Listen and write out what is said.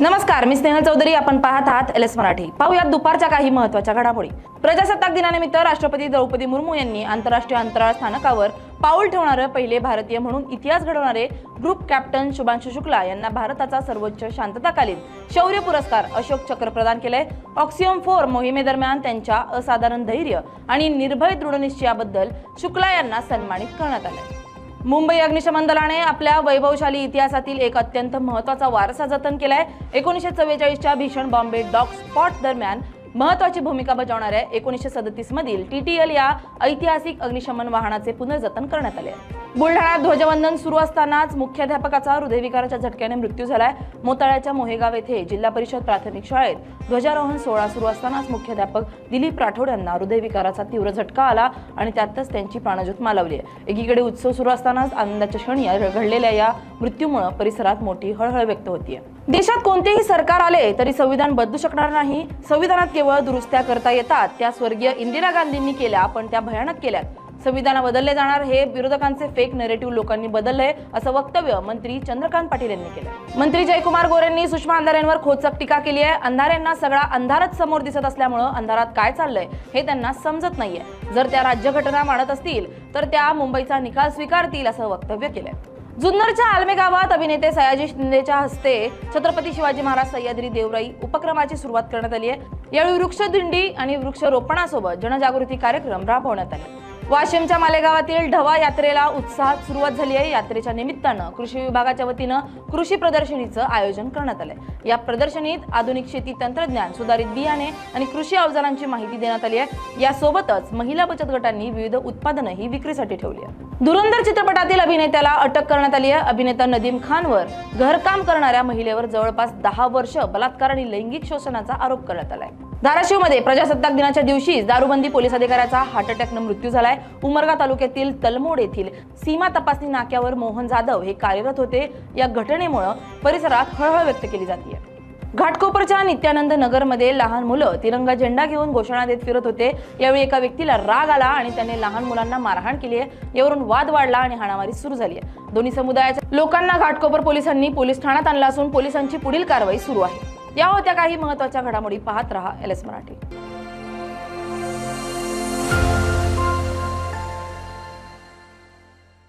नमस्कार मी स्नेहल चौधरी आपण पाहत आहात एल एस मराठी. पाहूयात दुपारच्या काही महत्त्वाच्या घडामोडी. प्रजासत्ताक दिनानिमित्त राष्ट्रपती द्रौपदी मुर्मू यांनी आंतरराष्ट्रीय अंतराळ स्थानकावर पाऊल ठेवणारे पहिले भारतीय म्हणून इतिहास घडवणारे ग्रुप कॅप्टन शुभांशु शुक्ला यांना भारताचा सर्वोच्च शांतताकालीन शौर्य पुरस्कार अशोक चक्र प्रदान केलंय. ऑक्सिओम फोर मोहिमेदरम्यान त्यांच्या असाधारण धैर्य आणि निर्भय दृढनिश्चयाबद्दल शुक्ला यांना सन्मानित करण्यात आलंय. मुंबई अग्निशमन दलाने आपल्या वैभवशाली इतिहासातील एक अत्यंत महत्त्वाचा वारसा जतन केलाय. एकोणीसशे चव्वेचाळीसच्या भीषण बॉम्बे डॉग स्पॉट दरम्यान महत्वाची भूमिका बजावणाऱ्या एकोणीसशे सदतीस मधील टीटीएल या ऐतिहासिक अग्निशमन वाहनाचे पुनर्जतन करण्यात आले. बुलढाण्यात ध्वजवंदन सुरू असतानाच मुख्याध्यापकाचा हृदयविकाराच्या झटक्याने मृत्यू झालाय. मोताळ्याच्या मोहेगाव येथे जिल्हा परिषद प्राथमिक शाळेत ध्वजारोहण सोहळा सुरू असतानाच मुख्याध्यापक दिलीप राठोड यांना हृदयविकाराचा तीव्र झटका आला आणि त्यातच त्यांची प्राणज्योत मालवली आहे. एकीकडे उत्सव सुरू असतानाच आनंदाच्या क्षणी घडलेल्या या मृत्यूमुळे परिसरात मोठी हळहळ व्यक्त होतीये. देशात कोणतेही सरकार आले तरी संविधान बदलू शकणार नाही. संविधानात केवळ दुरुस्त्या करता येतात. त्या स्वर्गीय इंदिरा गांधींनी केल्या पण त्या भयानक केल्यात संविधान बदलले जाणार हे विरोधकांचे फेक नेरेटिव्ह लोकांनी बदललंय असं वक्तव्य मंत्री चंद्रकांत पाटील यांनी केलं मंत्री जयकुमार गोरेंनी सुषमा अंधारेंवर खोचक टीका केली आहे. अंधारेंना सगळा अंधारच समोर दिसत असल्यामुळं अंधारात काय चाललंय हे त्यांना समजत नाहीये. जर त्या राज्यघटना मानत असतील तर त्या मुंबईचा निकाल स्वीकारतील असं वक्तव्य केलंय. जुन्नरच्या आलमे गावात अभिनेते सयाजी शिंदेच्या हस्ते छत्रपती शिवाजी महाराज सह्याद्री देवराई उपक्रमाची सुरुवात करण्यात आली आहे. यावेळी वृक्षदिंडी आणि वृक्षरोपणासोबत जनजागृती कार्यक्रम राबवण्यात आले. वाशिमच्या मालेगावातील ढवा यात्रेला उत्साहात सुरुवात झाली आहे. यात्रेच्या निमित्तानं कृषी विभागाच्या वतीनं कृषी प्रदर्शनीचं आयोजन करण्यात आलंय. या प्रदर्शनीत आधुनिक शेती तंत्रज्ञान सुधारित बियाणे आणि कृषी अवजारांची माहिती देण्यात आली आहे. यासोबतच महिला बचत गटांनी विविध उत्पादनंही विक्रीसाठी ठेवली आहे. धुरंधर चित्रपटातील अभिनेत्याला अटक करण्यात आली आहे. अभिनेता नदीम खानवर घरकाम करणाऱ्या महिलेवर जवळपास दहा वर्ष बलात्कार आणि लैंगिक शोषणाचा आरोप करण्यात आलाय. धाराशिवमध्ये प्रजासत्ताक दिनाच्या दिवशी दारूबंदी पोलीस अधिकाऱ्याचा हार्ट अटॅकनं मृत्यू झालाय. उमरगा तालुक्यातील तलमोड येथील सीमा तपासणी नाक्यावर मोहन जाधव हे कार्यरत होते. या घटनेमुळे परिसरात हळहळ व्यक्त केली जाते घाटकोपरच्या नित्यानंद नगरमध्ये लहान मुलं तिरंगा झेंडा घेऊन घोषणा देत फिरत होते. यावेळी एका व्यक्तीला राग आला आणि त्याने लहान मुलांना मारहाण केली आहे. यावरून वाद वाढला आणि हाणामारी सुरू झाली आहे. दोन्ही समुदायाच्या लोकांना घाटकोपर पोलिसांनी पोलीस ठाण्यात आणलं असून पोलिसांची पुढील कारवाई सुरू आहे. या होत्या काही महत्त्वाच्या घडामोडी पाहत रहा एल एस मराठी.